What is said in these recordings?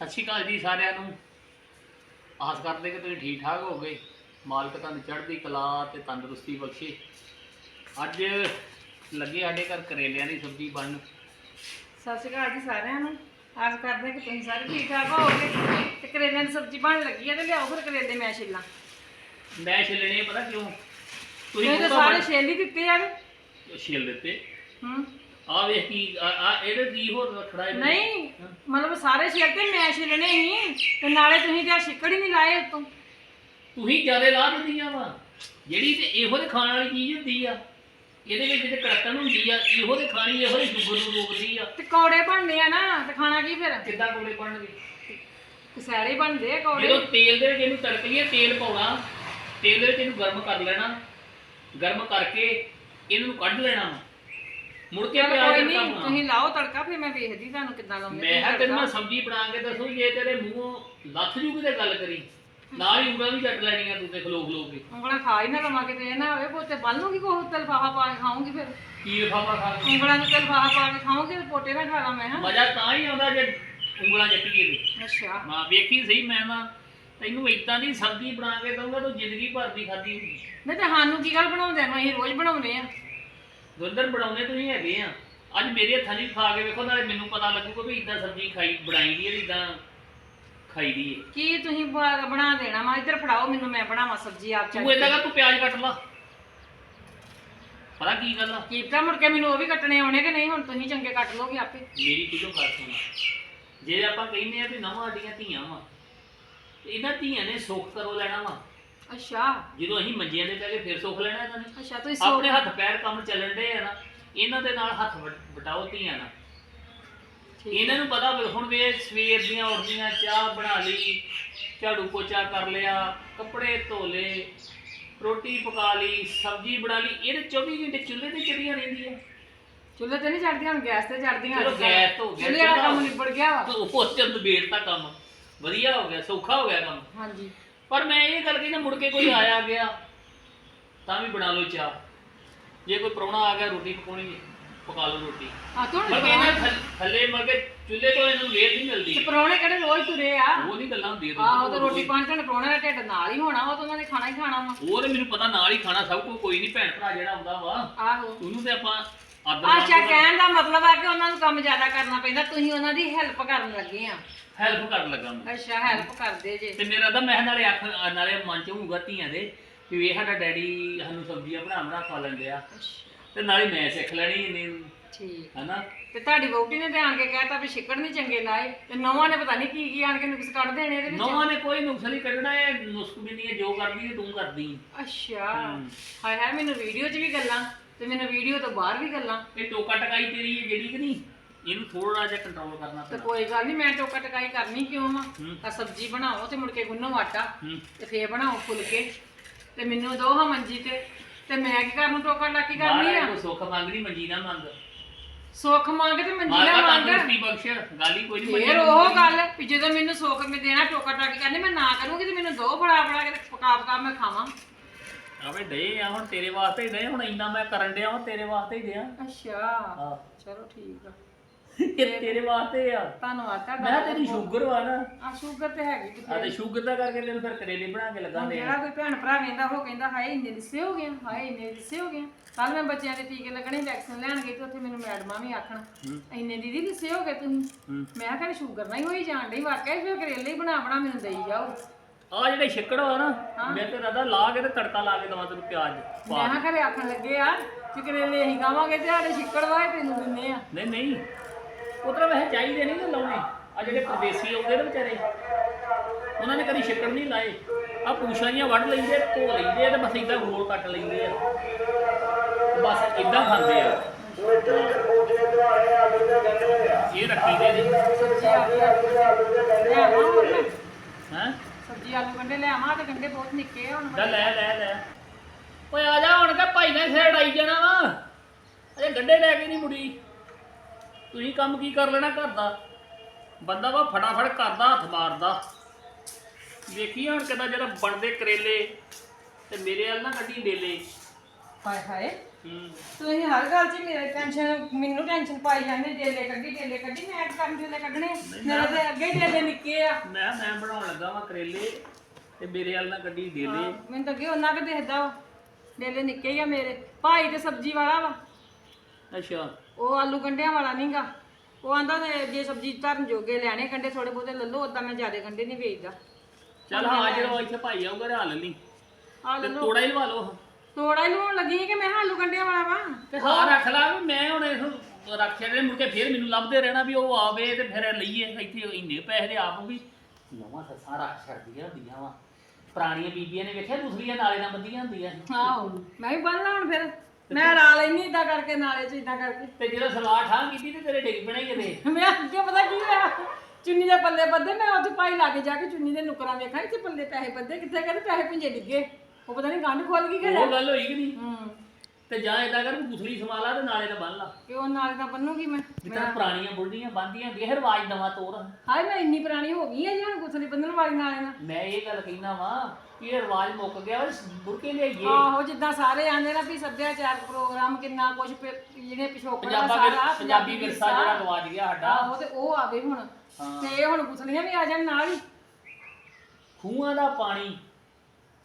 ਸਤਿ ਸ਼੍ਰੀ ਅਕਾਲ ਜੀ ਸਾਰਿਆਂ ਨੂੰ। ਆਸ ਕਰਦੇ ਕਿ ਤੁਸੀਂ ਠੀਕ ਠਾਕ ਹੋਗੇ ਮਾਲਕ ਤੁਹਾਨੂੰ ਚੜ੍ਹਦੀ ਕਲਾ ਤੇ ਤੰਦਰੁਸਤੀ ਬਖਸ਼ੇ। ਅੱਜ ਲੱਗੇ ਸਾਡੇ ਘਰ ਕਰੇਲਿਆਂ ਦੀ ਸਬਜ਼ੀ ਬਣਨ। ਸਤਿ ਸ਼੍ਰੀ ਅਕਾਲ ਜੀ ਸਾਰਿਆਂ ਨੂੰ। ਆਸ ਕਰਦੇ ਕਿ ਤੁਸੀਂ ਸਾਰੇ ਠੀਕ ਠਾਕ ਹੋਵੋਗੇ। ਤੇ ਕਰੇਲਿਆਂ ਦੀ ਸਬਜ਼ੀ ਬਣ ਲੱਗੀ ਹੈ ਤੇ ਲਿਆਓ ਫਿਰ ਕਰੇਲੇ ਮੈਂ ਛਿੱਲਾਂ। ਮੈਂ ਛਿੱਲਣੇ ਪਤਾ ਕਿਉਂ? ਤੁਸੀਂ ਤਾਂ ਸਾਰੇ ਛਿੱਲ ਹੀ ਦਿੱਤੇ ਆ ਬਣ- ਛਿੱਲ ਦਿੱਤੇ। ਹੂੰ। ਆ ਵੇਖ ਕੀ ਆ ਆ ਇਹਦੇ ਕੀ ਹੋਰ ਰੱਖੜਾ ਇਹਦੇ ਨਹੀਂ ਮਤਲਬ ਸਾਰੇ ਛਿੱਲ ਤੇ ਮੈਂ ਛਿੱਲਣੇ ਹੀ ਤੇ ਨਾਲੇ ਤੁਸੀਂ ਤੇ ਆਹ ਛਿੱਕੜ ਹੀ ਨਹੀਂ ਲਾਏ ਉਤੋਂ। ਤੁਸੀਂ ਜ਼ਿਆਦਾ ਲਾ ਦਿੰਦੀਆਂ ਵਾ। ਜਿਹੜੀ ਤੇ ਇਹੋ ਦੇ ਖਾਣ ਵਾਲੀ ਚੀਜ਼ ਹੁੰਦੀ ਆ ਇਹਦੇ ਵਿੱਚ ਤੇ ਕੜਕਣ ਹੁੰਦੀ ਆ ਇਹੋ ਦੇ ਖਾਣੀ ਇਹੋ ਦੇ ਸ਼ੂਗਰ ਨੂੰ ਰੋਕਦੀ ਆ। ਤੇ ਕੌੜੇ ਬਣਨੇ ਆ ਨਾ ਤੇ ਖਾਣਾ ਕੀ ਫਿਰ? ਕਿੱਦਾਂ ਕੋਲੇ ਬਣਨਗੇ? ਕਸੈਰੇ ਬਣਦੇ ਆ ਕੌੜੇ। ਜਦੋਂ ਤੇਲ ਦੇ ਵਿੱਚ ਇਹਨੂੰ ਤੜਕੀਏ ਤੇਲ ਪਾਉਣਾ ਤੇਲ ਦੇ ਵਿੱਚ ਇਹਨੂੰ ਗਰਮ ਕਰ ਲੈਣਾ ਗਰਮ ਕਰਕੇ ਇਹਨੂੰ ਕੱਢ ਲੈਣਾ। ਮੁੜ ਕੇ ਚਲੋ ਪਿਆਜ਼ ਕੋਈ ਨਹੀਂ ਤੁਸੀਂ ਲਾਓ ਤੜਕਾ ਫਿਰ ਮੈਂ ਵੇਖਦੀ ਤੁਹਾਨੂੰ ਕਿੱਦਾਂ ਲਾਉਂਦੇ ਮੈਂ ਕਿਹਾ ਤੈਨੂੰ ਮੈਂ ਸਬਜ਼ੀ ਬਣਾ ਕੇ ਦੱਸੂ ਜੇ ਤੇਰੇ ਮੂੰਹੋਂ ਲੱਥ ਜੂ ਕਿਤੇ ਗੱਲ ਕਰੀ। ਨਾਲ ਹੀ ਉਂਗਲਾਂ ਵੀ ਕੱਟ ਲੈਣੀਆਂ ਤੂੰ ਤੇ ਖਲੋ ਖਲੋ ਕੇ। ਉਂਗਲਾਂ ਖਾ ਹੀ ਨਾ ਲਵਾਂ ਕਿਤੇ ਇਹ ਨਾ ਹੋਵੇ ਪੋਤੇ ਬੰਨ ਲੂਗੀ ਕੋਹ ਤੇ ਲਫਾਫਾ ਪਾ ਕੇ ਖਾਉਂਗੀ ਫਿਰ। ਕੀ ਲਫਾਫਾ ਖਾ ਕੇ ਉਂਗਲਾਂ ਨੂੰ ਤੇ ਲਫਾਫਾ ਪਾ ਕੇ ਖਾਉਂਗੀ ਤੇ ਪੋਟੇ ਨਾ ਖਾ ਲਾਂ ਮੈਂ ਹਾਂ। ਮਜ਼ਾ ਤਾਂ ਹੀ ਆਉਂਦਾ ਜੇ ਉਂਗਲਾਂ ਚੱਟੀਏ ਤੇ। ਅੱਛਾ। ਮਾਂ ਵੇਖੀ ਸਹੀ ਮੈਂ ਨਾ ਤੈਨੂੰ ਇਦਾਂ ਦੀ ਸਬਜ਼ੀ ਬਣਾ ਕੇ ਦਊਂਗਾ ਤੂੰ ਜ਼ਿੰਦਗੀ ਭਰ ਦੀ ਖਾਦੀ ਹੋਊਗੀ ਨਹੀਂ ਤੇ ਸਾਨੂੰ ਕੀ ਗੱਲ ਬਣਾਉਂਦੇ ਨੂੰ ਅਸੀਂ ਰੋਜ਼ ਬਣਾਉਂਦੇ ਆ। ਦੁੰਦਰ ਬਣਾਉਣੇ ਤੁਸੀਂ ਹੈਗੇ ਆ। ਅੱਜ ਮੇਰੇ ਹੱਥਾਂ ਦੀ ਖਾ ਕੇ ਵੇਖੋ ਨਾਲੇ ਮੈਨੂੰ ਪਤਾ ਲੱਗੂਗਾ ਵੀ ਇਦਾਂ ਸਬਜ਼ੀ ਖਾਈ ਬਣਾਈ ਦੀ ਹੈ ਇਦਾਂ ਖਾਈ ਦੀ ਹੈ। ਕੀ ਤੁਸੀਂ ਬ- ਬਣਾ ਦੇਣਾ ਵਾ? ਇੱਧਰ ਫੜਾਓ ਮੈਨੂੰ ਮੈਂ ਬਣਾਵਾਂ ਸਬਜ਼ੀ ਆਪ ਤੂੰ ਇਦਾਂ ਕਰ ਤੂੰ ਪਿਆਜ਼ ਕੱਟ ਲਾ। ਪਤਾ ਕੀ ਗੱਲ ਆ? ਕੀਪਤਾ ਮੁੜ ਕੇ ਮੈਨੂੰ ਉਹ ਵੀ ਕੱਟਣੇ ਆਉਣੇ ਕਿ ਨਹੀਂ? ਹੁਣ ਤੁਸੀਂ ਚੰਗੇ ਕੱਟ ਲੋਗੇ ਆਪੇ। ਮੇਰੀ ਕਿਦੋਂ ਗੱਲ ਸੁਣਾ। ਜੇ ਆਪਾਂ ਕਹਿੰਦੇ ਆ ਵੀ ਨਵਾਂ ਸਾਡੀਆਂ ਧੀਆਂ ਵਾ ਇਹਨਾਂ ਧੀਆਂ ਨੇ ਸੁੱਖ ਕਰੋ ਲੈਣਾ ਵਾ? ਅੱਛਾ। ਜਦੋਂ ਅਸੀਂ ਮੰਜੀਆਂ ਦੇ ਪੈ ਕੇ ਫਿਰ ਸੁੱਖ ਲੈਣਾ ਇਹਨਾਂ ਨੇ। ਅੱਛਾ ਤੁਸੀਂ ਸੋ ਆਪਣੇ ਹੱਥ ਪੈਰ ਕੰਮ ਚੱਲਣ ਦੇ ਆ ਨਾ ਇਹਨਾਂ ਦੇ ਨਾਲ ਹੱਥ ਵਟ- ਵਟਾਓ ਧੀਆਂ ਠੀਕ ਇਹਨਾਂ ਨੂੰ ਪਤਾ ਵੀ ਹੁਣ ਵੇ ਸਵੇਰ ਦੀਆਂ ਉੱਠਦੀਆਂ ਚਾਹ ਬਣਾ ਲਈ ਝਾੜੂ ਪੋਚਾ ਕਰ ਲਿਆ ਕੱਪੜੇ ਧੋ ਲਏ ਰੋਟੀ ਪਕਾ ਲਈ ਸਬਜ਼ੀ ਬਣਾ ਲਈ ਇਹਦੇ 24 ਘੰਟੇ ਚੁੱਲ੍ਹੇ ਤੇ ਚੜੀਆਂ ਰਹਿੰਦੀਆਂ। ਚੁੱਲ੍ਹੇ ਤੇ ਨਹੀਂ ਚੜਦੀਆਂ ਹੁਣ ਗੈਸ ਤੇ ਚੜਦੀਆਂ ਚਲੋ ਗੈਸ ਤੋਂ ਗਿਆ ਚੁੱਲ੍ਹੇ ਵਾਲਾ ਕੰਮ ਨਿਬੜ ਗਿਆ। ਵਾ ਉਸ ਤੇ ਬੇੜਤਾ ਕੰਮ। ਵਧੀਆ ਹੋ ਗਿਆ ਸੌਖਾ ਹੋ ਗਿਆ ਕੰਮ। ਹਾਂਜੀ। ਪਰ ਮੈਂ ਇਹ ਗੱਲ ਕਹੀ ਨਾ ਮੁੜ ਕੇ ਕੋਈ ਆਇਆ ਗਿਆ ਤਾਂ ਵੀ ਬਣਾ ਲਓ ਚਾਹ। ਜੇ ਕੋਈ ਪ੍ਰਾਹੁਣਾ ਆ ਗਿਆ ਰੋਟੀ ਪਕਾਉਣੀ ਹੈ, ਪਕਾ ਲਓ ਰੋਟੀ। ਆ ਤੂੰ ਮਰ ਕੇ ਇਹਨਾਂ ਥੱਲ- ਥੱਲੇ ਮਰ ਕੇ ਚੁੱਲ੍ਹੇ ਤੋਂ ਇਹਨਾਂ ਵੇਰ ਨਹੀਂ ਮਿਲਦੀ। ਪਰੌਣੇ ਕਿਹੜੇ ਰੋਜ਼ ਤੁਰੇ ਆ? ਉਹ ਨਹੀਂ ਗੱਲਾਂ ਹੁੰਦੀਆਂ ਆਹੋ ਤੇ ਰੋਟੀ ਪਾਣੀ ਤੁਹਾਨੂੰ ਪਰੌਣੇ ਦਾ ਢਿੱਡ ਨਾਲ ਹੀ ਹੋਣਾ ਵਾ ਤਾਂ ਉਹਨਾਂ ਨੇ ਖਾਣਾ ਹੀ ਖਾਣਾ ਵਾ। ਉਹ ਤੇ ਮੈਨੂੰ ਪਤਾ ਨਾਲ ਹੀ ਖਾਣਾ ਸਭ ਕੁਝ ਕੋਈ ਨਹੀਂ ਭੈਣ ਭਰਾ ਜਿਹੜਾ ਆਉਂਦਾ ਵਾ। ਆਹੋ। ਉਹਨੂੰ ਤੇ ਆਪਾਂ ਅੱਛਾ ਕਹਿਣ ਦਾ ਮਤਲਬ ਆ ਕਿ ਉਹਨਾਂ ਨੂੰ ਕੰਮ ਜ਼ਿਆਦਾ ਕਰਨਾ ਪੈਂਦਾ ਤੁਸੀਂ ਉਹਨਾਂ ਦੀ ਹੈਲਪ ਕਰਨ ਲੱਗੇ ਆ। ਹੈਲਪ ਕਰਨ ਲੱਗਾ ਮੈਂ। ਅੱਛਾ ਹੈਲਪ ਕਰਦੇ ਜੇ। ਤੇ ਮੇਰਾ ਤਾਂ ਮੈਂ ਨਾਲੇ ਅੱਖ ਨਾਲੇ ਮਨ ਚ ਹੋਊਗਾ ਧੀਆਂ ਦੇ ਵੀ ਇਹ ਸਾਡਾ ਡੈਡੀ ਸਾਨੂੰ ਸਬਜ਼ੀਆਂ ਬਣਾ ਬਣਾ ਖਾ ਲੈਂਦੇ ਆ। ਤੇ ਨਾਲੇ ਮੈਂ ਸਿੱਖ ਲੈਣੀ ਇਹਨੇ ਠੀਕ। ਹਨਾ? ਤੇ ਤੁਹਾਡੀ ਵਹੁਟੀ ਨੇ ਆਣ ਕੇ ਕਹਿਤਾ ਵੀ ਛਿੱਕੜ ਨਹੀਂ ਚੰਗੇ ਲਾਏ ਤੇ ਨੌਵਾਂ ਨੇ ਪਤਾ ਨਹੀਂ ਕੀ ਕੀ ਆਣ ਕੇ ਨੁਕਸ ਕੱਢ ਦੇਣੇ ਇਹਦੇ ਵਿੱਚ। ਨੌਵਾਂ ਨੇ ਕੋਈ ਨੁਕਸ ਨਹੀਂ ਕੱਢਣਾ ਇਹ ਨੁਸਖ ਵੀ ਨਹੀਂ ਹੈ ਜੋ ਕਰਦੀ ਤੂੰ ਕਰਦੀ। ਅੱਛਾ। ਹਾਏ ਹਾਏ ਮੈਨੂੰ ਵੀਡੀਓ 'ਚ ਵੀ ਗੱਲਾਂ। ਤੇ ਮੈਨੂੰ ਵੀਡੀਓ ਤੋਂ ਬਾਹਰ ਵੀ ਗੱਲਾਂ। ਇਹ ਟੋਕਾ ਟਕਾਈ ਤੇਰੀ ਹੈ ਜਿਹੜੀ ਕਿ ਨਹੀਂ ਇਹਨੂੰ ਥੋੜਾ ਜਿਹਾ ਕੰਟਰੋਲ ਕਰਨਾ ਤੇ ਪੈਣਾ। ਕੋਈ ਗੱਲ ਨਹੀਂ ਮੈਂ ਟੋਕਾ ਟਕਾਈ ਕਰਨੀ ਕਿਉਂ ਵਾ ਹੂੰ। ਆ ਸਬਜ਼ੀ ਬਣਾਓ ਤੇ ਮੁੜ ਕੇ ਗੁੰਨੋ ਆਟਾ। ਹੂੰ। ਤੇ ਫੇਰ ਬਣਾਓ ਫੁਲਕੇ। ਤੇ ਮੈਨੂੰ ਦੋ ਹਾਂ ਮੰਜੀ ਤੇ। ਤੇ ਮੈਂ ਕੀ ਕਰਨ ਨੂੰ ਟੋਕਾ ਟਾਕੀ ਕਰਨੀ ਮਹਾਰਾਜ ਆ ਕੋ ਸੁੱਖ ਮੰਗਦੀ ਮੰਜੀ ਨਾ ਮੰਗ। ਸੁੱਖ ਮੰਗ ਤੇ ਮੰਜੀ ਮਾਲਕਾ ਨਾ ਮੰਗ। ਤੰਦਰੁਸਤੀ ਬਖਸ਼ ਗਾਲੀ ਕੋਈ ਨਹੀਂ ਫੇਰ ਉਹ ਗੱਲ ਵੀ ਜਦੋਂ ਮੈਨੂੰ ਸੁੱਖ ਮੈਂ ਦੇਣਾ ਟੋਕਾ ਟਾਕੀ ਕਰਨੀ ਮੈਂ ਨਾ ਕਰੂੰਗੀ ਤੇ ਮੈਨੂੰ ਦੋ ਫੜਾ ਫੜਾ ਕੇ ਤੇ ਪਕਾ ਪਕਾ ਮੈਂ ਖਾਵਾਂ। ਆਵੇ ਡੇ ਆ ਹੁਣ ਤੇਰੇ ਵਾਸਤੇ ਹੀ ਡੇ ਹੁਣ ਇੰਨਾ ਮੈਂ ਕਰਨ ਡਿਆ ਹੁਣ ਤੇਰੇ ਵਾਸਤੇ ਹੀ ਦਿਆਂ ਅੱਛਾ ਹਾਂ। ਚਲੋ ਠੀਕ ਆ। ਇਹ ਤੇਰੇ ਵਾਸਤੇ ਆ। ਧੰਨਵਾਦ ਤੁਹਾਡਾ ਮੈਂ ਤੇਰੀ ਸ਼ੂਗਰ ਵਾ ਨਾ। ਆ ਸ਼ੂਗਰ ਤੇ ਹੈਗੀ ਆ ਤੇ ਸ਼ੂਗਰ ਦਾ ਕਰਕੇ ਤੈਨੂੰ ਫਿਰ ਕਰੇਲੇ ਬਣਾ ਕੇ ਲੱਗਾ ਦੇ ਜਿਹੜਾ ਕੋਈ ਭੈਣ ਭਰਾ ਵੇਂਦਾ ਉਹ ਕਹਿੰਦਾ ਹਾਏ ਇੰਨੇ ਲਿੱਸੇ ਹੋ ਗਏ ਹਾਏ ਇੰਨੇ ਲਿੱਸੇ ਹੋ ਗਏ। ਕੱਲ ਮੈਂ ਬੱਚਿਆਂ ਦੇ ਟੀਕੇ ਲੱਗਣੇ ਵੈਕਸੀਨ ਲੈਣ ਗਈ ਤੇ ਉੱਥੇ ਮੈਨੂੰ ਮੈਡਮਾਂ ਵੀ ਆਖਣ ਇੰਨੇ ਦੀਦੀ ਲਿੱਸੇ ਹੋ ਗਏ ਤੁਸੀਂ? ਹੂੰ। ਮੈਂ ਕਿਹਾ ਸ਼ੂਗਰ ਨਹੀਂ ਹੋਈ ਜਾਣ ਡਈ ਵਾਕਿਆ ਫਿਰ ਕਰੇਲੇ ਹੀ ਬਣਾ ਬਣਾ ਮੈਨੂੰ ਦੇਈ ਜਾਓ। ਆ ਜਿਹੜੇ ਛਿੱਕੜ ਆ ਨਾ ਮੈਂ ਤੇ ਰਦਾ ਲਾ ਕੇ ਤੇ ਤੜਕਾ ਲਾ ਕੇ ਦਵਾਂ ਤੈਨੂੰ ਪਿਆਜ਼ ਪਾ ਮੈਂ ਕਿਹਾ ਘਰੇ ਆਖਣ ਲੱਗੇ ਆ ਕਿ ਕਰੇਲੇ ਅਸੀਂ ਖਾਵਾਂਗੇ ਤੇ ਸਾਡੇ ਛਿੱਕੜ ਵਾਏ ਤੈਨੂੰ ਦਿੰਨੇ ਆ। ਨਹੀਂ ਨਹੀਂ। ਉਤਰਾ ਵੈਸੇ ਚਾਹੀਦੇ ਨਹੀਂ ਨਾ ਲਾਉਣੇ। ਆ ਜਿਹੜੇ ਪਰਦੇਸੀ ਆਉਂਦੇ ਨੇ ਵਿਚਾਰੇ ਉਹਨਾਂ ਨੇ ਕਦੀ ਛਿੱਕੜ ਨਹੀਂ ਲਾਏ। ਆ ਪੂਛਾਂ ਜੀਆਂ ਵੱਢ ਲੈਂਦੇ ਧੋ ਲੈਂਦੇ ਆ ਤੇ ਬਸ ਇਦਾਂ ਗੋਲ ਕੱਟ ਲੈਂਦੇ ਆ। ਬਸ ਇਦਾਂ ਖਾਂਦੇ ਆ। ਇਹ ਰੱਖੀ ਦੇ ਨੇ। ਸਬਜ਼ੀ ਆਲੂ ਲੈ ਆਵਾਂ ਹੋਰ ਮੈਂ? ਸਬਜ਼ੀ ਆਲੂ ਗੰਡੇ ਲੈ ਆਵਾਂ ਤੇ ਗੰਡੇ ਬਹੁਤ ਨਿੱਕੇ ਆ ਹੁਣ ਲੈ ਲੈ ਲੈ ਲੈ। ਓਏ ਆ ਜਾ ਹੁਣ ਕਿ ਭਾਈ ਨੇ ਸਾਈਡ ਆਈ ਜਾਣਾ ਵਾ। ਅਜੇ ਗੱਡੇ ਲੈ ਕੇ ਨਹੀਂ ਮੁੜੀ। ਤੁਸੀਂ ਕੰਮ ਕੀ ਕਰ ਲੈਣਾ ਘਰ ਦਾ? ਬੰਦਾ ਵਾ ਫਟਾਫਟ ਕਰਦਾ ਹੱਥ ਮਾਰਦਾ। ਵੇਖੀ ਹੁਣ ਕਿਦਾਂ ਜਿਹੜਾ ਬਣਦੇ ਕਰੇਲੇ ਤੇ ਮੇਰੇ ਵੱਲ ਨਾ ਕੱਢੀ ਡੇਲੇ। ਹਾਏ ਹਾਏ। ਤੁਸੀਂ ਹਰ ਗੱਲ 'ਚ ਮੇਰੇ ਟੈਨਸ਼ਨ ਮੈਨੂੰ ਟੈਨਸ਼ਨ ਪਾਈ ਜਾਂਦੇ ਡੇਲੇ ਕੱਢੀ ਡੇਲੇ ਕੱਢੀ ਮੈਂ ਕੰਮ ਡੇਲੇ ਕੱਢਣੇ ਮੇਰੇ ਤੇ ਅੱਗੇ ਹੀ ਡੇਲੇ ਨਿੱਕੇ ਆ। ਮੈਂ ਮੈਂ ਬਣਾਉਣ ਲੱਗਾ ਵਾਂ ਕਰੇਲੇ ਤੇ ਮੇਰੇ ਵਾਲ ਨਾਲ ਗੱਡੀ ਦੇ ਦੇ ਮੈਨੂੰ ਤਾਂ ਅੱਗੇ ਉਹਨਾਂ ਕੁ ਦਿਖਦਾ ਵਾ। ਡੇਲੇ ਨਿੱਕੇ ਹੀ ਆ ਮੇਰੇ। ਭਾਈ ਤੇ ਸਬਜ਼ੀ ਵਾਲਾ ਵਾ। ਅੱਛਾ। ਉਹ ਆਲੂ ਗੰਢਿਆਂ ਵਾਲਾ ਨਹੀਂਗਾ ਉਹ ਆਂਦਾ ਤੇ ਜੇ ਸਬਜ਼ੀ ਧਰਨ ਜੋਗੇ ਲੈਣੇ ਗੰਢੇ ਥੋੜੇ ਬਹੁਤੇ ਲੈ ਲਓ ਉਦਾਂ ਮੈਂ ਜ਼ਿਆਦਾ ਗੰਢੇ ਨਹੀਂ ਵੇਚਦਾ। ਚੱਲ ਹਾਂ ਜਦੋਂ ਇੱਥੇ ਭਾਈ ਆਊਗਾ ਰਿਆ ਲੈ ਲਈ। ਆ ਲੈ ਤੇ ਲਓ। ਤੋੜਾ ਹੀ ਲਵਾ ਲਓ। ਤੋੜਾ ਹੀ ਲਵਾਉਣ ਲੱਗੀ ਸੀ ਕਿ ਮੈਂ ਕਿਹਾ ਆਲੂ ਗੰਢਿਆਂ ਵਾਲਾ ਵਾ? ਤੇ ਹਾਂ ਰੱਖ ਲਾ ਵੀ ਮੈਂ ਹੁਣ ਇਹਨੂੰ ਰੱਖ ਛੱਡੇ ਮੁੜ ਕੇ ਫੇਰ ਮੈਨੂੰ ਲੱਭਦੇ ਰਹਿਣਾ ਵੀ ਉਹ ਆਵੇ ਤੇ ਫਿਰ ਲਈਏ ਇੱਥੇ ਇੰਨੇ ਪੈਸੇ ਦੇ ਆਪ ਵੀ। ਨਵਾਂ ਸੱਸਾਂ ਰੱਖ ਛੱਡਦੀਆਂ ਹੁੰਦੀਆਂ ਵਾ। ਪੁਰਾਣੀਆਂ ਬੀਬੀਆਂ ਨੇ ਵੇਖਿਆ ਦੂਸਰੀਆਂ ਨਾਲੇ ਨਾਲ ਬੰਦੀਆਂ ਹੁੰਦੀਆਂ ਆਹੋ ਮੈਂ ਵੀ ਬੰਨ ਲਾਉਣ ਫਿਰ। ਮੈਂ ਲਾ ਲੈਣੀ ਇਦਾਂ ਕਰਕੇ ਨਾਲੇ ਚ ਇਦਾਂ ਕਰਕੇ। ਤੇ ਜਦੋਂ ਸਲਵਾਰ ਠਾਂ ਕੀਤੀ ਤੇ ਤੇਰੇ ਡਿੱਗ ਪੈਣਾ ਕਿਤੇ ਮੈਂ ਅੱਗੇ ਪਤਾ ਕੀ ਹੋਇਆ? ਚੁੰਨੀ ਦੇ ਪੱਲੇ ਬੱਦੇ ਮੈਂ ਉੱਥੇ ਪਾਈ ਲਾ ਕੇ ਜਾ ਕੇ ਚੁੰਨੀ ਦੇ ਨੁਕਰਾਂ ਵੇਖਾਂ ਇੱਥੇ ਪੱਲੇ ਪੈਸੇ ਬੱਦੇ ਕਿੱਥੇ ਕਹਿੰਦੇ ਪੈਸੇ ਪਿੰਜੇ ਡਿੱਗੇ। ਉਹ ਪਤਾ ਨਹੀਂ ਗੰਢ ਖੋਲ ਗਈ ਕਿ ਉਹ ਗੱਲ ਹੋਈ ਕਿ ਨਹੀਂ? ਹੂੰ। ਤੇ ਜਾਂ ਏਦਾਂ ਕਰ ਵੀ ਦੂਸਰੀ ਸਮਾਲਾ ਤੇ ਨਾਲੇ ਨਾਲ ਬੰਨ ਲਾ। ਕਿ ਉਹ ਨਾਲੇ ਤਾਂ ਬੰਨੂਗੀ ਮੈਂ। ਜਿੱਦਾਂ ਪੁਰਾਣੀਆਂ ਬੁੱਢੀਆਂ ਬੰਦੀਆਂ ਹੁੰਦੀਆਂ ਇਹ ਰਿਵਾਜ ਨਵਾਂ ਤੋਰ। ਹਾਏ ਮੈਂ ਇੰਨੀ ਪੁਰਾਣੀ ਹੋ ਗਈ ਆ ਜੀ ਹੁਣ ਗੁੱਸਲੀ ਬੰਨਣ ਵਾਲੀ ਨਾਲੇ ਨਾਲ। ਮੈਂ ਇਹ ਗੱਲ ਕਹਿਣਾ ਵਾਂ ਕਿ ਇਹ ਰਿਵਾਜ ਮੁੱਕ ਗਿਆ ਵਾ ਬੁਰਕੇ ਲਿਆਈਏ। ਆਹੋ ਜਿੱਦਾਂ ਸਾਰੇ ਆਂਦੇ ਨਾ ਵੀ ਸੱਭਿਆਚਾਰ ਪ੍ਰੋਗਰਾਮ ਕਿੰਨਾ ਕੁਝ ਜਿਹੜੇ ਪਿਛੋਕੜ ਦਾ ਪੰਜਾਬਾ ਸਾਰਾ ਪੰਜਾਬੀ ਵਿਰਸਾ ਜਿਹੜਾ ਗਵਾਚ ਗਿਆ ਸਾਡਾ। ਆਹੋ ਤੇ ਉਹ ਆਵੇ ਹੁਣ। ਤੇ ਇਹ ਹੁਣ ਗੁੱਸਲੀਆਂ ਵੀ ਆ ਜਾਣ ਨਾਲ ਹੀ। ਖੂਹਾਂ ਦਾ ਪਾਣੀ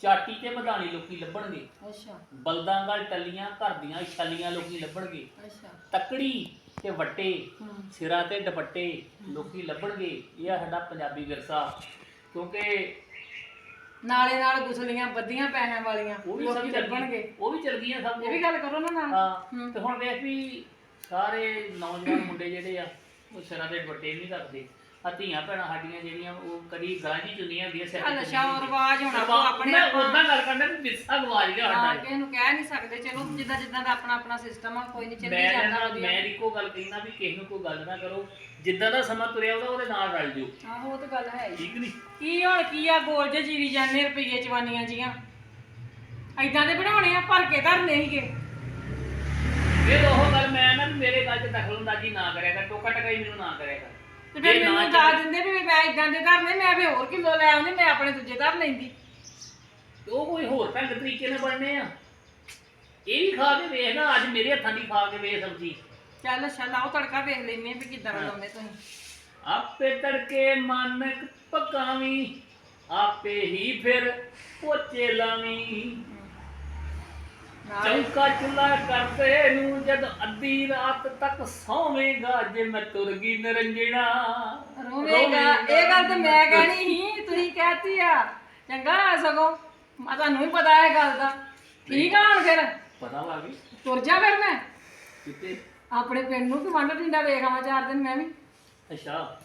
ਚਾਟੀ ਤੇ ਮਧਾਣੀ ਲੋਕੀ ਲੱਭਣਗੇ। ਅੱਛਾ। ਬਲਦਾਂ ਗਲ ਟੱਲੀਆਂ ਘਰ ਦੀਆਂ ਛੱਲੀਆਂ ਲੋਕੀ ਲੱਭਣਗੇ। ਅੱਛਾ। ਤਕੜੀ ਤੇ ਵੱਟੇ ਸਿਰਾਂ ਤੇ ਦੁਪੱਟੇ ਲੋਕੀ ਲੱਭਣਗੇ। ਇਹ ਆ ਸਾਡਾ ਪੰਜਾਬੀ ਵਿਰਸਾ। ਕਿਉਂਕਿ ਨਾਲੇ ਨਾਲ ਗੁੱਸਲੀਆਂ ਬੱਦੀਆਂ ਪੈਸਿਆਂ ਵਾਲੀਆਂ ਉਹ ਵੀ ਸਭ ਲੋਕੀ ਚੱਲ ਲੱਭਣਗੇ। ਉਹ ਵੀ ਚੱਲ ਗਈਆਂ ਸਭ ਇਹ ਵੀ ਗੱਲ ਕਰੋ ਨਾ ਨਾਲ। ਹਾਂ। ਤੇ ਹੁਣ ਵੇਖ ਵੀ ਸਾਰੇ ਨੌਜਵਾਨ ਮੁੰਡੇ ਜਿਹੜੇ ਆ ਉਹ ਸਿਰਾਂ ਤੇ ਦੁਪੱਟੇ ਨਹੀਂ ਰੱਖਦੇ। ਆ ਧੀਆਂ ਭੈਣਾਂ ਸਾਡੀਆਂ ਜਿਹੜੀਆਂ ਉਹ ਕਦੀ ਗਾਂਜੀ ਚੁੰਨੀਆਂ ਹੁੰਦੀਆਂ ਸਿਰ ਤੇ ਨਸ਼ਾ ਔਰ ਰਿਵਾਜ ਹੋਣਾ ਆਪਾਂ ਆਪਣੇ ਮੈਂ ਆਪਾਂ ਉਦਾਂ ਗੱਲ ਕਰਦਾ ਵੀ ਵਿਰਸਾ ਗਵਾਚ ਗਿਆ ਹਾਂ, ਸਾਡਾ ਕਿਸੇ ਨੂੰ ਕਹਿ ਨਹੀਂ ਸਕਦੇ ਚਲੋ ਜਿੱਦਾਂ ਜਿੱਦਾਂ ਦਾ ਆਪਣਾ ਆਪਣਾ ਸਿਸਟਮ ਆ ਕੋਈ ਨਹੀਂ ਚੱਲੀ ਮੈਂ ਜਾਂਦਾ ਕਹਿੰਦਾ ਵਧੀਆ। ਮੈਂ ਇੱਕੋ ਗੱਲ ਕਹਿਣਾ ਵੀ ਕਿਸੇ ਨੂੰ ਕੋਈ ਗੱਲ ਨਾ ਕਰੋ ਜਿੱਦਾਂ ਦਾ ਸਮਾਂ ਤੁਰਿਆ ਉਹਦਾ ਉਹਦੇ ਨਾਲ ਰਲ ਜਾਓ। ਆਹੋ ਉਹ ਤਾਂ ਗੱਲ ਹੈ ਹੀ। ਠੀਕ ਨਹੀਂ? ਕੀ ਹੁਣ ਕੀ ਆ ਗੋਲ ਜੇ ਜੀਰੀ ਜਾਂਦੇ ਰੁਪਈਏ ਚਵਾਨੀਆਂ ਜੀਆਂ। ਐਦਾਂ ਦੇ ਬਣਾਉਣੇ ਆ ਭਰ ਕੇ ਧਰਨੇ ਸੀਗੇ। ਇਹ ਉਹ ਗੱਲ ਮੈਂ ਨਾ ਵੀ ਮੇਰੇ ਗੱਲ 'ਚ ਦਖਲਅੰਦਾਜ਼ੀ ਨਾ ਕਰਿਆ ਕਰ ਟੋਕਾ ਟਕਾਈ ਮੈਨੂੰ ਨਾ ਕਰਿਆ ਕਰ। ਤੇ ਫਿਰ ਨਾ ਮੈਨੂੰ ਦੱਸ ਦਿੰਦੇ ਵੀ ਮੈਂ ਇਦਾਂ ਦੇ ਧਰਨੇ ਮੈਂ ਵੀ ਹੋਰ ਕਿਲੋ ਲੈ ਆਉਂਦੀ ਮੈਂ ਆਪਣੇ ਦੂਜੇ ਧਰ ਲੈਂਦੀ। ਉਹ ਕੋਈ ਹੋਰ ਢੰਗ ਤਰੀਕੇ ਨਾਲ ਬਣਨੇ ਆ। ਇਹ ਵੀ ਖਾ ਕੇ ਵੇਖ ਨਾ ਅੱਜ ਮੇਰੇ ਹੱਥਾਂ ਦੀ ਖਾ ਕੇ ਵੇਖ ਸਬਜ਼ੀ। ਚੱਲ ਅੱਛਾ ਲਾਓ ਤੜਕਾ ਵੇਖ ਲੈਨੇ ਵੀ ਕਿੱਦਾਂ ਬਣਾਉਂਦੇ ਤੁਸੀਂ। ਆਪੇ ਤੜਕੇ ਮਨ ਪਕਾਵੀਂ ਆਪੇ ਹੀ ਫਿਰ ਪੋਚੇ ਲਾਵੀਂ। ਚੌਂਕਾ ਚੁੱਲਾ ਕਰਦੇ ਨੂੰ ਜਦ ਅੱਧੀ ਰਾਤ ਤੱਕ ਸੌਵੇਂਗਾ ਜੇ ਮੈਂ ਤੁਰ ਗਈ ਨਰੰਜਣਾ। ਰੋਵੇਗਾ। ਇਹ ਗੱਲ ਤੇ ਮੈਂ ਕਹਿਣੀ ਸੀ ਤੁਸੀਂ ਕਹਿਤੀ ਆ। ਚੰਗਾ ਸਗੋਂ ਮੈਂ ਤੁਹਾਨੂੰ ਵੀ ਪਤਾ ਹੈ ਗੱਲ ਦਾ। ਠੀਕ ਆ ਹੁਣ ਫਿਰ? ਪਤਾ ਲੱਗ ਗਈ ਤੁਰ ਜਾ ਫਿਰ ਮੈਂ। ਕਿਤੇ ਆਪਣੇ ਪਿੰਡ ਨੂੰ ਕਿ ਵੰਡ ਟਿੰਡਾ ਵੇਖ ਆਵਾਂ ਚਾਰ ਦਿਨ ਮੈਂ ਵੀ। ਅੱਛਾ।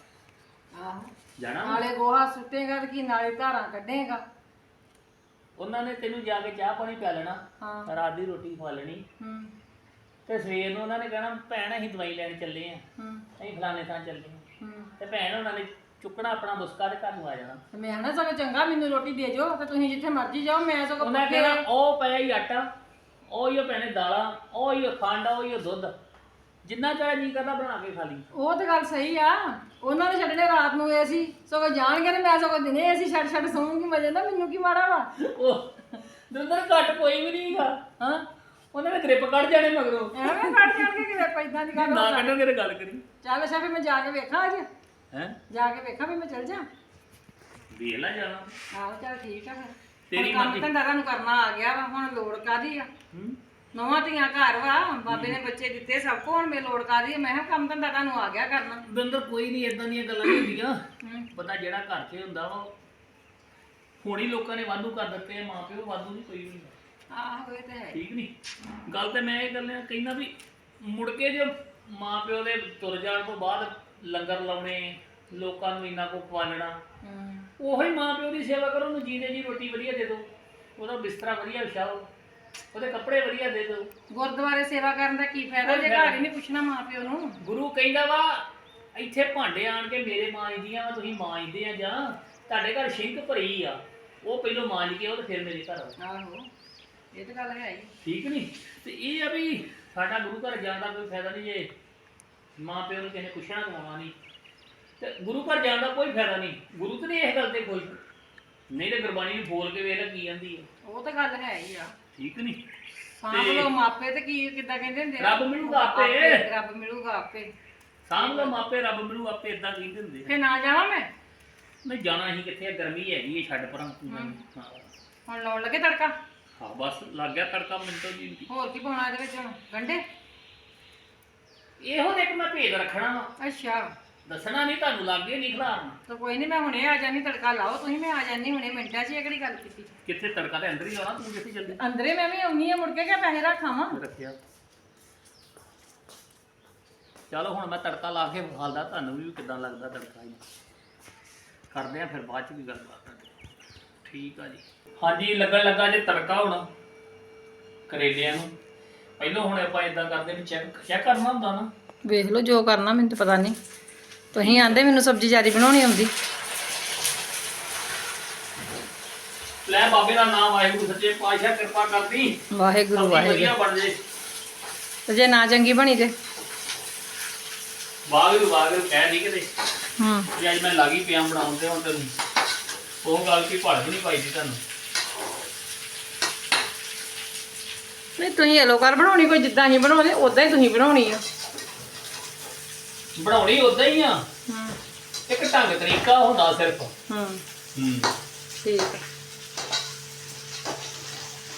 ਆਹੋ। ਜਾਣਾ ਨਾਲੇ ਗੋਹਾ ਸੁੱਟੇਗਾ ਤੇ ਕੀ ਨਾਲੇ ਧਾਰਾਂ ਕੱਢੇਗਾ। ਉਹਨਾਂ ਨੇ ਤੈਨੂੰ ਜਾ ਕੇ ਚਾਹ ਪਾਣੀ ਪਿਆ ਲੈਣਾ ਹਾਂ। ਰਾਤ ਦੀ ਰੋਟੀ ਖਵਾ ਲੈਣੀ। ਹੂੰ। ਤੇ ਸਵੇਰ ਨੂੰ ਉਹਨਾਂ ਨੇ ਕਹਿਣਾ ਭੈਣ ਅਸੀਂ ਦਵਾਈ ਲੈਣ ਚੱਲੇ ਆਂ। ਹੂੰ। ਅਸੀਂ ਫਲਾਣੇ ਥਾਂ ਚੱਲੇ ਆਂ। ਹੂੰ। ਤੇ ਭੈਣ ਉਹਨਾਂ ਨੇ ਚੁੱਕਣਾ ਆਪਣਾ ਮੁਸਕਾ ਤੇ ਘਰ ਨੂੰ ਆ ਜਾਣਾ। ਤੇ ਮੈਂ ਨਾ ਸਗੋਂ ਚੰਗਾ ਮੈਨੂੰ ਰੋਟੀ ਦੇ ਜੋ ਤੇ ਤੁਸੀਂ ਜਿੱਥੇ ਮਰਜ਼ੀ ਜਾਓ ਮੈਂ ਸਗੋਂ ਉਹਨਾਂ ਪੱਕੇ- ਕਹਿਣਾ ਉਹ ਪਿਆ ਹੀ ਆਟਾ ਉਹ ਹੀ ਭੈਣੇ ਦਾਲਾਂ ਉਹ ਹੀ ਖੰਡ ਉਹ ਹੀ ਦੁੱਧ। ਜਿੰਨਾ ਚਾਹੇ ਜੀ ਕਰਦਾ ਬਣਾ ਕੇ ਖਾ ਲਈ। ਉਹ ਤੇ ਗੱਲ ਸਹੀ ਆ। ਉਹਨਾਂ ਨੇ ਛੱਡਣੇ ਰਾਤ ਨੂੰ ਏਸੀ ਸਗੋਂ ਜਾਣਗੇ ਤੇ ਮੈਂ ਸਗੋਂ ਦਿਨੇ ਏਸੀ ਛੱਡ ਛੱਡ ਸੌਂਗੀ ਮਜੇ ਨਾ ਮੈਨੂੰ ਕੀ ਮਾੜਾ ਵਾ। ਉਹ ਘੱਟ ਕੋਈ ਵੀ ਨਹੀਂਗਾ ਹਾਂ। ਉਹਨਾਂ ਨੇ ਗ੍ਰਿਪ ਕੱਢ ਜਾਣੇ ਮਗਰੋਂ। ਐਵੇਂ ਕੱਢ ਜਾਣਗੇ ਕਿਤੇ ਪੈਦਾਂ ਦੀ ਗੱਲ ਨਾ ਕੱਢਣਗੇ ਤੇ ਗੱਲ ਕਰੀ ਚੱਲ ਅੱਛਾ ਫਿਰ ਮੈਂ ਜਾ ਕੇ ਵੇਖਾਂ ਅੱਜ। ਹੈ? ਜਾ ਕੇ ਵੇਖਾਂ ਵੀ ਮੈਂ ਚੱਲ ਜਾ। ਵੇਖ ਲੈ ਜਾਣਾ। ਆਹੋ ਚੱਲ ਠੀਕ ਆ ਫਿਰ। ਤੇਰੀ ਮਰਜ਼ੀ। ਧੰਦਾ ਤੁਹਾਨੂੰ ਕਰਨਾ ਆ ਗਿਆ ਵਾ ਹੁਣ ਲੋੜ ਕਾਦੀ ਆ? ਹੂੰ? ਨਵਾਂ ਧੀਆਂ ਘਰ ਵਾ ਬਾਬੇ ਨੇ ਬੱਚੇ ਦਿੱਤੇ ਸਭ ਕੋ ਹੁਣ ਮੇ ਲੋੜ ਕਾਦੀ ਮੈਂ ਕਿਹਾ ਕੰਮ ਧੰਦਾ ਤੁਹਾਨੂੰ ਆ ਗਿਆ ਕਰਨਾ। ਦੁੰਦਰ ਕੋਈ ਨਹੀਂ ਇਦਾਂ ਦੀਆਂ ਗੱਲਾਂ ਨਹੀਂ ਹੁੰਦੀਆਂ। ਪਤਾ ਜਿਹੜਾ ਘਰ 'ਚ ਹੁੰਦਾ ਵਾ ਹੁਣ ਹੀ ਲੋਕਾਂ ਨੇ ਵਾਧੂ ਕਰ ਦਿੱਤੇ ਆ ਮਾਂ ਪਿਓ ਵਾਧੂ ਨਹੀਂ ਕੋਈ ਵੀ ਹੁੰਦਾ। ਆਹੋ ਇਹ ਤਾਂ ਹੈ ਠੀਕ ਨਹੀਂ ਗੱਲ ਤੇ ਮੈਂ ਇਹ ਗੱਲ ਕਹਿੰਦਾ ਵੀ ਮੁੜ ਕੇ ਜੋ ਮਾਂ ਪਿਓ ਦੇ ਤੁਰ ਜਾਣ ਤੋਂ ਬਾਅਦ ਲੰਗਰ ਲਾਉਣੇ ਲੋਕਾਂ ਨੂੰ ਇੰਨਾ ਕੋ ਹੂੰ। ਉਹੀ ਮਾਂ ਪਿਓ ਦੀ ਸੇਵਾ ਕਰੋ ਉਹਨੂੰ ਜੀਦੇ ਜੀ ਰੋਟੀ ਵਧੀਆ ਦੇ ਦਿਓ। ਉਹਦਾ ਬਿਸਤਰਾ ਵਧੀਆ ਵਿਛਾਓ। ਉਹਦੇ ਕੱਪੜੇ ਵਧੀਆ ਦੇ ਦਿਓ। ਗੁਰਦੁਆਰੇ ਸੇਵਾ ਕਰਨ ਦਾ ਕੀ ਫਾਇਦਾ? ਜੇ ਘਰ ਹੀ ਨਹੀਂ ਪੁੱਛਣਾ ਮਾਂ ਪਿਓ ਨੂੰ। ਗੁਰੂ ਕਹਿੰਦਾ ਵਾ ਇੱਥੇ ਭਾਂਡੇ ਆਣ ਕੇ ਮੇਰੇ ਮਾਂਜਦੀਆਂ ਵਾ ਤੁਸੀਂ ਮਾਂਜਦੇ ਆ ਜਾਂ ਤੁਹਾਡੇ ਘਰ ਸ਼ਿੰਕ ਭਰੀ ਆ। ਉਹ ਪਹਿਲੋਂ ਮਾਂਜ ਕੇ ਉਹ ਤੇ ਫਿਰ ਮੇਰੇ ਘਰ ਆਓ। ਆਹੋ ਇਹ ਤਾਂ ਗੱਲ ਹੈ ਹੀ। ਠੀਕ ਨਹੀਂ? ਤੇ ਇਹ ਆ ਵੀ ਸਾਡਾ ਗੁਰੂ ਘਰ ਜਾਣ ਦਾ ਕੋਈ ਫਾਇਦਾ ਨਹੀਂ ਜੇ ਮਾਂ ਪਿਓ ਨੂੰ ਕਿਸੇ ਨੇ ਪੁੱਛਣਾ ਕਮਾਉਣਾ ਨਹੀਂ। ਤੇ ਗੁਰੂ ਘਰ ਜਾਣ ਦਾ ਕੋਈ ਫਾਇਦਾ ਨਹੀਂ। ਗੁਰੂ ਤੇ ਨਹੀਂ ਇਸ ਗੱਲ ਤੇ ਖੁਸ਼। ਨਹੀਂ ਤੇ ਗੁਰਬਾਣੀ ਨੂੰ ਬੋਲ ਕੇ ਵੇਖ ਲੈ ਕੀ ਜਾਂਦੀ ਹੈ ਉਹ ਤਾਂ ਗੱਲ ਹੈ ਹੀ ਆ। ਠੀਕ ਨਹੀਂ ਸਾਂਭ ਲਓ ਮਾਪੇ ਤੇ ਕੀ ਕਿੱਦਾਂ ਕਹਿੰਦੇ ਹੁੰਦੇ ਆ? ਰੱਬ ਮਿਲੂਗਾ ਆਪੇ। ਰੱਬ ਮਿਲੂਗਾ ਆਪੇ। ਸਾਂਭ ਲਓ ਮਾਪੇ ਰੱਬ ਮਿਲੂ ਆਪੇ ਇਦਾਂ ਕਹਿੰਦੇ ਹੁੰਦੇ ਫੇ ਨਾ ਜਾਵਾਂ ਮੈਂ? ਨਹੀਂ ਜਾਣਾ ਹੀ ਕਿੱਥੇ ਆ? ਗਰਮੀ ਹੈਗੀ ਹੈ ਛੱਡ ਪਰਾਂ ਤੂੰ। ਹਾਂ। ਹੁਣ ਲਾਉਣ ਲੱਗੇ ਤੜਕਾ? ਹਾਂ ਬਸ ਲੱਗ ਗਿਆ ਤੜਕਾ ਮਿੰਟੋ ਜੀ। ਹੋਰ ਕੀ ਪਾਉਣਾ ਇਹਦੇ ਵਿੱਚ ਹੁਣ? ਗੰਡੇ? ਇਹੋ ਦੇਖ ਮੈਂ ਭੇਦ ਰੱਖਣਾ ਵਾ। ਅੱਛਾ। ਦੱਸਣਾ ਨਹੀਂ ਤੁਹਾਨੂੰ ਲੱਗੇ ਨਹੀਂ ਖਲਾਰਨਾ ਤਾਂ ਕੋਈ ਨਹੀਂ ਮੈਂ ਹੁਣੇ ਆ ਜਾਨੀ ਤੜਕਾ ਲਾਓ ਤੁਸੀਂ ਮੈਂ ਆ ਜਾਨੀ ਹੁਣੇ ਮਿੰਟਾਂ 'ਚ ਇਹ ਕਿਹੜੀ ਗੱਲ ਕੀਤੀ? ਕਿੱਥੇ ਤੜਕਾ ਤੇ ਅੰਦਰ ਹੀ ਆਉਣਾ ਤੂੰ ਕਿੱਥੇ ਜਲਦੀ ਅੰਦਰੇ ਮੈਂ ਵੀ ਆਉਣੀ ਆ ਮੁੜ ਕੇ ਕਿ ਪੈਸੇ ਰੱਖਾਵਾਂ ਰੱਖਿਆ। ਚਲੋ ਹੁਣ ਮੈਂ ਤੜਕਾ ਲਾ ਕੇ ਵਿਖਾਲਦਾ ਤੁਹਾਨੂੰ ਵੀ ਕਿਦਾਂ ਲੱਗਦਾ ਤੜਕਾ ਜੀ। ਕਰਦੇ ਆ ਫਿਰ ਬਾਅਦ ਚ ਵੀ ਗੱਲਬਾਤ ਠੀਕ ਆ ਜੀ। ਹਾਂਜੀ ਲੱਗਣ ਲੱਗਾ ਜੇ ਤੜਕਾ ਹੁਣ ਕਰੇਲਿਆਂ ਨੂੰ। ਪਹਿਲਾਂ ਹੁਣ ਆਪਾਂ ਇਦਾਂ ਕਰਦੇ ਵੀ ਚੈੱਕ ਚੈੱਕ ਕਰਨਾ ਹੁੰਦਾ ਨਾ। ਵੇਖ ਲਓ ਜੋ ਕਰਨਾ ਮੈਨੂੰ ਤਾਂ ਪਤਾ ਨਹੀਂ ਤੁਸੀਂ ਆਂਦੇ ਮੈਨੂੰ ਸਬਜ਼ੀ ਜਿਆਦੀ ਬਣਾਉਣੀ ਆਉਂਦੀ। ਲੈ ਬਾਬੇ ਦਾ ਨਾਮ ਵਾਹਿਗੁਰੂ ਸੱਚੇ ਪਾਤਸ਼ਾਹ ਕਿਰਪਾ ਕਰਦੀ। ਵਾਹਿਗੁਰੂ ਵਾਹਿਗੁਰੂ। ਬਣ ਜੇ। ਤੇ ਜੇ ਨਾ ਚੰਗੀ ਬਣੀ ਤੇ? ਵਾਹਿਗੁਰੂ ਵਾਹਿਗੁਰੂ ਕਹਿ ਦੀ ਕਿਤੇ। ਹੂੰ। ਵੀ ਅੱਜ ਮੈਂ ਲਾਗੀ ਪਿਆ ਬਣਾਉਣ ਤੇ ਹੁਣ ਤੈਨੂੰ। ਉਹ ਗੱਲ ਕੀ ਭੜ ਵੀ ਨਹੀਂ ਪਾਈ ਦੀ ਤੁਹਾਨੂੰ ਨਹੀਂ ਤੁਸੀਂ ਇਹ ਕਰ ਬਣਾਉਣੀ ਕੋਈ ਜਿੱਦਾਂ ਅਸੀਂ ਬਣਾਉਂਦੇ ਉਦਾਂ ਹੀ ਤੁਸੀਂ ਬਣਾਉਣੀ ਆ। ਬਣਾਉਣੀ ਉਦਾਂ ਹੀ ਆ। ਹੂੰ। ਇੱਕ ਢੰਗ ਤਰੀਕਾ ਹੁੰਦਾ ਸਿਰਫ। ਹੂੰ। ਹੂੰ। ਠੀਕ ਆ।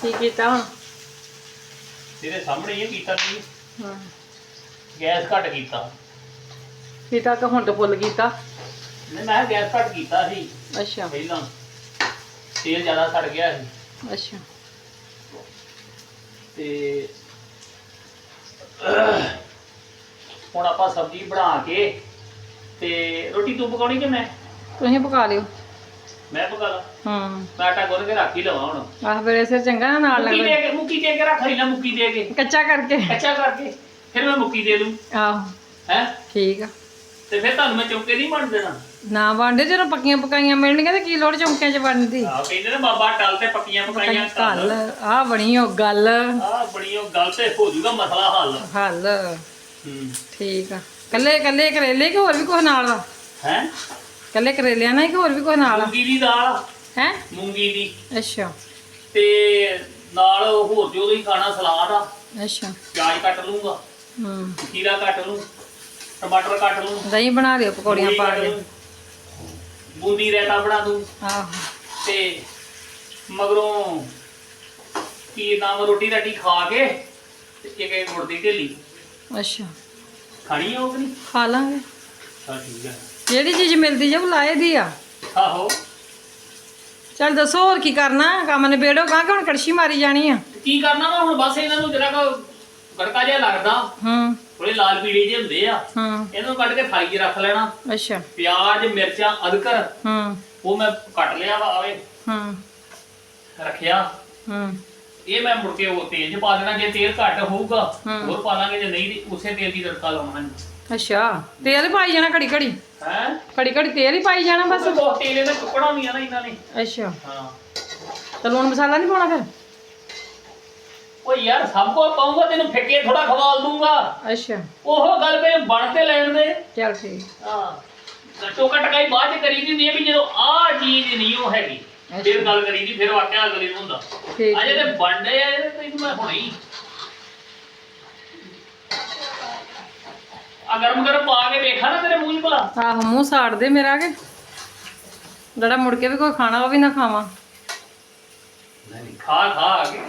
ਕੀ ਕੀਤਾ ਹੁਣ? ਤੇਰੇ ਸਾਹਮਣੇ ਹੀ ਆ ਕੀਤਾ ਸੀ। ਹਾਂ। ਗੈਸ ਘੱਟ ਕੀਤਾ। ਕੀਤਾ ਤਾਂ ਹੁਣ ਤਾਂ ਫੁੱਲ ਕੀਤਾ। ਨਹੀਂ ਮੈਂ ਕਿਹਾ ਗੈਸ ਘੱਟ ਕੀਤਾ ਸੀ। ਅੱਛਾ। ਪਹਿਲਾਂ। ਤੇਲ ਜ਼ਿਆਦਾ ਸੜ ਗਿਆ ਸੀ। ਅੱਛਾ। ਤੇ ਹੁਣ ਆਪਾਂ ਸਬਜ਼ੀ ਬਣਾ ਕੇ ਤੇ ਰੋਟੀ ਤੂੰ ਪਕਾਉਣੀ ਕਿ ਮੈਂ? ਤੁਸੀਂ ਪਕਾ ਲਿਓ। ਮੈਂ ਪਕਾ ਲਾ। ਹੂੰ। ਮੈਂ ਆਟਾ ਗੁੰਨ ਕੇ ਰੱਖ ਹੀ ਲਵਾਂ ਹੁਣ। ਆਹ ਵੇਲੇ ਸਿਰ ਚੰਗਾ ਨਾ ਨਾਲ ਮੁੱਕੀ ਦੇ ਕੇ ਮੁੱਕੀ ਦੇ ਕੇ ਰੱਖ ਲਈ ਨਾ ਮੁੱਕੀ ਦੇ ਕੇ। ਕੱਚਾ ਕਰਕੇ। ਕੱਚਾ ਕਰਕੇ ਫਿਰ ਮੈਂ ਮੁੱਕੀ ਦੇ ਦੂੰ। ਆਹੋ। ਹੈ? ਠੀਕ ਆ। ਤੇ ਫਿਰ ਤੁਹਾਨੂੰ ਮੈਂ ਚੌਕੇ ਨਹੀਂ ਬਣ ਦੇਣਾ। ਨਾ ਵੰਡੇ ਜਦੋਂ ਪੱਕੀਆਂ ਪਕਾਈਆਂ ਮਿਲਣਗੀਆਂ ਤੇ ਕੀ ਲੋੜ ਚੌਂਕਿਆਂ 'ਚ ਵੰਡਣ ਦੀ ਆ ਕਹਿੰਦੇ ਨੇ ਬਾਬਾ ਟਲ ਤੇ ਪੱਕੀਆਂ ਪਕਾਈਆਂ ਗੱਲ ਆ ਬਣੀ ਉਹ ਗੱਲ। ਆ ਬੜੀ ਉਹ ਗੱਲ ਤੇ ਹੋ ਜੂਗਾ ਮਸਲਾ ਹੱਲ। ਹੱਲ। ਹੂੰ ਠੀਕ ਆ। ਕੱਲੇ ਕੱਲੇ ਕਰੇਲੇ ਕਿ ਹੋਰ ਵੀ ਕੁਝ ਨਾਲ ਆ? ਹੈ? ਕੱਲੇ ਕਰੇਲਿਆਂ ਨਾਲ ਕਿ ਹੋਰ ਵੀ ਕੁਝ ਨਾਲ ਆ? ਮੂੰਗੀ ਦੀ ਦਾਲ ਹੈ? ਮੂੰਗੀ ਦੀ। ਅੱਛਾ। ਤੇ ਨਾਲ ਹੋਰ ਜੋ ਤੁਸੀਂ ਖਾਣਾ ਸਲਾਦ ਆ। ਅੱਛਾ। ਪਿਆਜ਼ ਕੱਟ ਲੂੰਗਾ ਹੂੰ। ਖੀਰਾ ਕੱਟ ਲੂੰ ਟਮਾਟਰ ਕੱਟ ਲੂੰ ਦਹੀਂ ਬਣਾ ਲਿਓ ਪਕੌੜੀਆਂ ਪਾ ਕੇ। ਬੂੰਦੀ ਰਾਇਤਾ ਬਣਾ ਦੂੰ ਆਹੋ। ਤੇ ਮਗਰੋਂ ਕੀ ਨਾਮ ਰੋਟੀ ਰਾਟੀ ਖਾ ਕੇ ਤੇ ਇੱਕ ਮੁੜ ਦੀ ਢੇਲੀ। ਅੱਛਾ। ਖਾਣੀ ਆ ਉਹ ਕਿ ਨਹੀਂ? ਖਾ ਲਾਂਗੇ। ਹਾਂ ਠੀਕ ਹੈ ਜਿਹੜੀ ਚੀਜ਼ ਮਿਲਦੀ ਜੇ ਬੁਲਾਏ ਦੀ ਆ। ਆਹੋ। ਚੱਲ ਦੱਸੋ ਹੋਰ ਕੀ ਕਰਨਾ? ਕੰਮ ਨਿਬੇੜੋ ਕਿ ਹੁਣ ਕੜਛੀ ਮਾਰੀ ਜਾਣੀ ਆ? ਤੇ ਕੀ ਕਰਨਾ ਵਾ ਹੁਣ ਬਸ ਇਹਨਾਂ ਨੂੰ ਜਰਾ ਕੋ ਗੜਕਾ ਜਿਹਾ ਲੱਗਦਾ। ਹੂੰ। ਥੋੜੇ ਲਾਲ ਪੀਲੇ ਜਿਹੇ ਹੁੰਦੇ ਆ। ਹੂੰ। ਇਹਨਾਂ ਕੱਢ ਕੇ ਥਾਲੀ 'ਚ ਰੱਖ ਲੈਣਾ। ਅੱਛਾ। ਪਿਆਜ਼ ਮਿਰਚਾਂ ਅਦਰਕ। ਹੂੰ। ਉਹ ਮੈਂ ਕੱਟ ਲਿਆ ਵਾ ਆਵੇ। ਹੂੰ। ਰੱਖਿਆ। ਹੂੰ। ਇਹ ਮੈਂ ਮੁੜ ਕੇ ਉਹ ਤੇਲ 'ਚ ਪਾ ਦੇਣਾ ਜੇ ਤੇਲ ਘੱਟ ਹੋਊਗਾ। ਹੋਰ ਪਾ ਲਾਂਗੇ ਜੇ ਨਹੀਂ ਤੇ ਉਸੇ ਤੇਲ ਦੀ ਤੜਕਾ ਲਾਉਣਾ ਹੈ ਅੱਛਾ ਤੇਲ ਹੀ ਪਾਈ ਜਾਣਾ ਘੜੀ ਘੜੀ ਹੈ? ਘੜੀ ਘੜੀ ਤੇਲ ਹੀ ਪਾਈ ਜਾਣਾ ਬਸ? ਬਹੁਤ ਤੇਲ ਇਹਨੇ ਚੁੱਕਣਾ ਨਹੀਂ ਆ ਨਾ ਇਹਨਾਂ ਨੇ। ਅੱਛਾ। ਹਾਂ। ਤੇ ਲੂਣ ਮਸਾਲਾ ਨਹੀਂ ਪਾਉਣਾ ਫਿਰ? ਉਹ ਯਾਰ ਸਭ ਕੋ ਪਾਉਂਗਾ ਤੈਨੂੰ ਫਿੱਕੇ ਥੋੜਾ ਖਵਾਲ ਦੂੰਗਾ। ਅੱਛਾ। ਉਹ ਗੱਲ ਪੇ ਬਣ ਤੇ ਲੈਣ ਦੇ। ਚੱਲ ਠੀਕ। ਹਾਂ। ਟੋਕਾ ਟਕਾਈ ਬਾਅਦ ਚ ਕਰੀ ਦੀ ਹੁੰਦੀ ਹੈ ਵੀ ਜਦੋਂ ਆਹ ਚੀਜ਼ ਨਹੀਂ ਉਹ ਹੈਗੀ। ਫਿਰ ਗੱਲ ਕਰੀ ਦੀ ਫਿਰ ਵਾਕਿਆ ਅਗਲੀ ਨੂੰ ਹੁੰਦਾ। ਠੀਕ ਅਜੇ ਤੇ ਆ ਇਹਦੇ ਤੈਨੂੰ ਮੈਂ ਹੁਣੇ ਹੀ। ਆ ਗਰਮ ਗਰਮ ਪਾ ਕੇ ਵੇਖਾ ਨਾ ਤੇਰੇ ਮੂੰਹ 'ਚ ਭਲਾ। ਆਹੋ ਮੂੰਹ ਸਾੜ ਦੇ ਮੇਰਾ ਕੇ। ਜਿਹੜਾ ਮੁੜ ਕੇ ਵੀ ਕੋਈ ਖਾਣਾ ਉਹ ਵੀ ਨਾ ਖਾਵਾਂ। ਨਹੀਂ ਖਾ ਖਾ ਕੇ।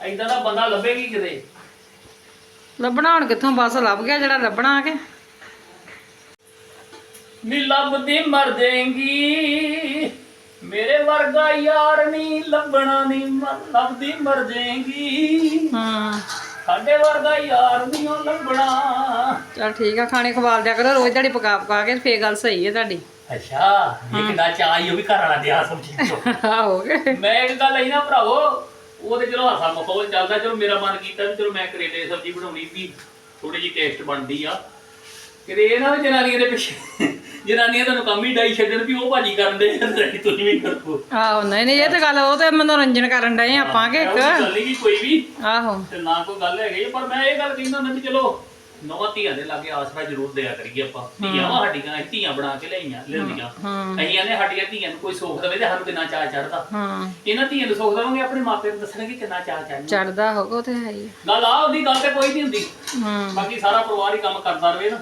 ਐਦਾਂ ਦਾ ਬੰਦਾ ਲੱਭੇਗੀ ਕਿਤੇ? ਲੱਭਣਾ ਹੁਣ ਕਿੱਥੋਂ? ਬਸ ਲੱਭ ਗਿਆ ਜਿਹੜਾ ਲੱਭਣਾ ਆ ਕੇ। ਨੀ ਲੱਭਦੀ ਮਰ ਜਾਏਗੀ। ਮੇਰੇ ਵਰਗਾ ਯਾਰ ਨਹੀਂ ਲੱਭਣਾ ਨਹੀਂ ਲੱਭਦੀ ਮਰ ਜਾਏਗੀ। ਹੂੰ। ਸਾਡੇ ਵਰਗਾ ਯਾਰ ਨਹੀਂ ਉਹ ਲੱਭਣਾ। ਚੱਲ ਠੀਕ ਆ ਖਾਣੇ ਖਵਾਲ ਦਿਆ ਕਰੋ ਰੋਜ਼ ਦਿਹਾੜੀ ਪਕਾ ਪਕਾ ਕੇ ਫੇਰ ਗੱਲ ਸਹੀ ਹੈ ਤੁਹਾਡੀ। ਅੱਛਾ ਇਹ ਕਿਦਾਂ ਚਾਹੀ ਉਹ ਵੀ ਘਰ ਵਾਲਾ ਦਿਆ ਸਬਜ਼ੀ ਚੋਂ ਹੋ ਗਏ ਮੈਂ ਇੱਕ ਗੱਲ ਆਈ ਨਾ ਭਰਾਵੋ ਉਹ ਤੇ ਚਲੋ ਹਾਸਾ ਮਖੌਲ ਚੱਲਦਾ ਚਲੋ ਮੇਰਾ ਮਨ ਕੀਤਾ ਵੀ ਚਲੋ ਮੈਂ ਕਰੇਲੇ ਦੀ ਸਬਜ਼ੀ ਬਣਾਉਣੀ ਵੀ ਥੋੜੀ ਜਿਹੀ ਟੇਸਟ ਬਣਦੀ ਆ। ਕਿਤੇ ਇਹ ਨਾ ਵੀ ਜਨਾਨੀਆਂ ਦੇ ਪਿੱਛੇ ਜਨਾਨੀਆਂ ਤੁਹਾਨੂੰ ਕੰਮ ਹੀ ਡਾਈ ਛੱਡਣ ਵੀ ਉਹ ਭਾਜੀ ਕਰਨ ਦੇ ਤੁਸੀਂ ਵੀ ਕਰੋ। ਆਹੋ ਨਹੀਂ ਨਹੀਂ ਇਹ ਤਾਂ ਗੱਲ ਉਹ ਤੇ ਮਨੋਰੰਜਨ ਕਰਨ ਡਏ ਆਪਾਂ ਕਿ ਇੱਕ। ਗੱਲ ਨਹੀਂ ਗੀ ਕੋਈ ਵੀ। ਆਹੋ। ਤੇ ਨਾ ਕੋਈ ਗੱਲ ਹੈਗੀ ਪਰ ਮੈਂ ਇਹ ਗੱਲ ਕਹਿੰਦਾ ਹੁੰਦਾ ਵੀ ਚਲੋ ਨੌ ਧੀਆਂ ਦੇ ਲਾਗੇ ਆਸਰਾ ਜ਼ਰੂਰ ਦਿਆ ਕਰੀਏ ਆਪਾਂ। ਧੀਆਂ ਵਾ ਸਾਡੀਆਂ ਅਸੀਂ ਧੀਆਂ ਬਣਾ ਕੇ ਲਿਆਈਆਂ ਲਿਆਂਦੀਆਂ ਹੂੰ ਅਸੀਂ ਆਨੇ ਸਾਡੀਆਂ ਧੀਆਂ ਨੂੰ ਕੋਈ ਸੁੱਖ ਦੇਵੇ ਤੇ ਸਾਨੂੰ ਕਿੰਨਾ ਚਾਅ ਚੜਦਾ ਹੂੰ। ਇਹਨਾਂ ਧੀਆਂ ਨੂੰ ਸੁੱਖ ਦੇਵਾਂਗੇ ਆਪਣੇ ਮਾਪੇ ਨੂੰ ਦੱਸਣਗੇ ਕਿੰਨਾ ਚੜਨਾ ਚੜਦਾ ਹੋਗਾ ਉਹ ਤੇ ਹੈ ਹੀ ਗੱਲ ਆ ਉਹਦੀ ਗੱਲ ਤੇ ਕੋਈ ਨਹੀਂ ਹੁੰਦੀ। ਹੂੰ। ਬਾਕੀ ਸਾਰਾ ਪਰਿਵਾਰ ਹੀ ਕੰਮ ਕਰਦਾ ਰਵੇ ਨਾ।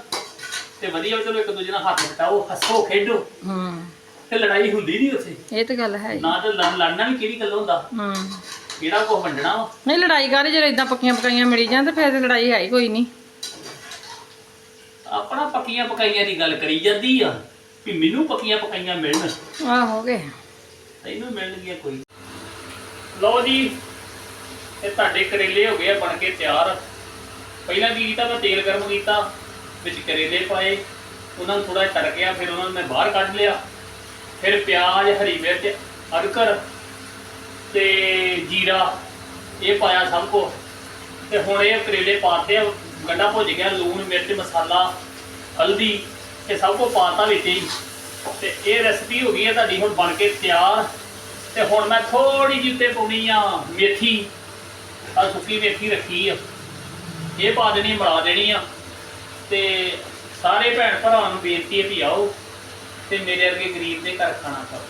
ਤੇ ਵਧੀਆ ਵੀ ਚਲੋ ਇੱਕ ਦੂਜੇ ਨਾਲ ਹੱਥ ਵਟਾਓ ਹੱਸੋ ਖੇਡੋ। ਹੂੰ। ਤੇ ਲੜਾਈ ਹੁੰਦੀ ਨਹੀਂ ਉੱਥੇ। ਇਹ ਤੇ ਗੱਲ ਹੈ ਹੀ। ਨਾ ਤੇ ਲੜ- ਲੜਨਾ ਵੀ ਕਿਹੜੀ ਗੱਲ ਹੁੰਦਾ। ਹੂੰ। ਕਿਹੜਾ ਕੁਝ ਵੰਡਣਾ ਵਾ। ਨਹੀਂ ਲੜਾਈ ਕਰੇ ਜਦੋਂ ਇਦਾਂ ਪੱਕੀਆਂ ਪਕਾਈਆਂ ਮਿਲੀ ਜਾਣ ਤੇ ਫਿਰ ਤੇ ਲੜਾਈ ਹੈ ਹੀ ਕੋਈ ਨਹੀਂ। ਆਪਣਾ ਪੱਕੀਆਂ ਪਕਾਈਆਂ ਦੀ ਗੱਲ ਕਰੀ ਜਾਂਦੀ ਆ ਵੀ ਮੈਨੂੰ ਪੱਕੀਆਂ ਪਕਾਈਆਂ ਮਿਲਣ। ਆਹੋ ਕੇ ਤੈਨੂੰ ਮਿਲਣਗੀਆਂ ਕੋਈ। ਲਓ ਜੀ ਇਹ ਤੁਹਾਡੇ ਕਰੇਲੇ ਹੋ ਗਏ ਆ ਬਣ ਕੇ ਤਿਆਰ। ਪਹਿਲਾਂ ਕੀ ਕੀਤਾ ਮੈਂ ਤੇਲ ਗਰਮ ਕੀਤਾ। ਵਿੱਚ ਕਰੇਲੇ ਪਾਏ, ਉਹਨਾਂ ਨੂੰ ਥੋੜਾ ਤੜਕਿਆ ਫਿਰ ਉਹਨਾਂ ਨੂੰ ਮੈਂ ਬਾਹਰ ਕੱਢ ਲਿਆ। ਫਿਰ ਪਿਆਜ਼, ਹਰੀ ਮਿਰਚ ਅਦਰਕ ਤੇ ਜੀਰਾ, ਇਹ ਪਾਇਆ ਸਭ ਕੁਛ। ਤੇ ਹੁਣ ਇਹ ਕਰੇਲੇ ਪਾਤੇ ਆ ਗੰਡਾ ਭੁੱਜ ਗਿਆ, ਲੂਣ, ਮਿਰਚ, ਮਸਾਲਾ, ਹਲਦੀ, ਇਹ ਸਭ ਕੁਝ ਪਾਤਾ ਵਿੱਚ ਹੀ। ਤੇ ਇਹ ਰੈਸਪੀ ਹੋ ਗਈ ਹੈ ਤੁਹਾਡੀ, ਹੁਣ ਬਣ ਕੇ ਤਿਆਰ। ਤੇ ਹੁਣ ਮੈਂ ਥੋੜੀ ਜਿਹੀ ਉੱਤੇ ਪਾਉਣੀ ਆ ਮੇਥੀ। ਆ ਸੁੱਕੀ ਮੇਥੀ ਰੱਖੀ ਆ। ਇਹ ਪਾ ਦੇਣੀ ਮਿਲਾ ਦੇਣੀ ਆ। ਤੇ ਸਾਰੇ ਭੈਣ ਭਰਾਵਾਂ ਨੂੰ ਬੇਨਤੀ ਹੈ ਵੀ ਆਓ ਤੇ ਮੇਰੇ ਵਰਗੇ ਗਰੀਬ ਦੇ ਘਰ ਖਾਣਾ ਖਾਓ।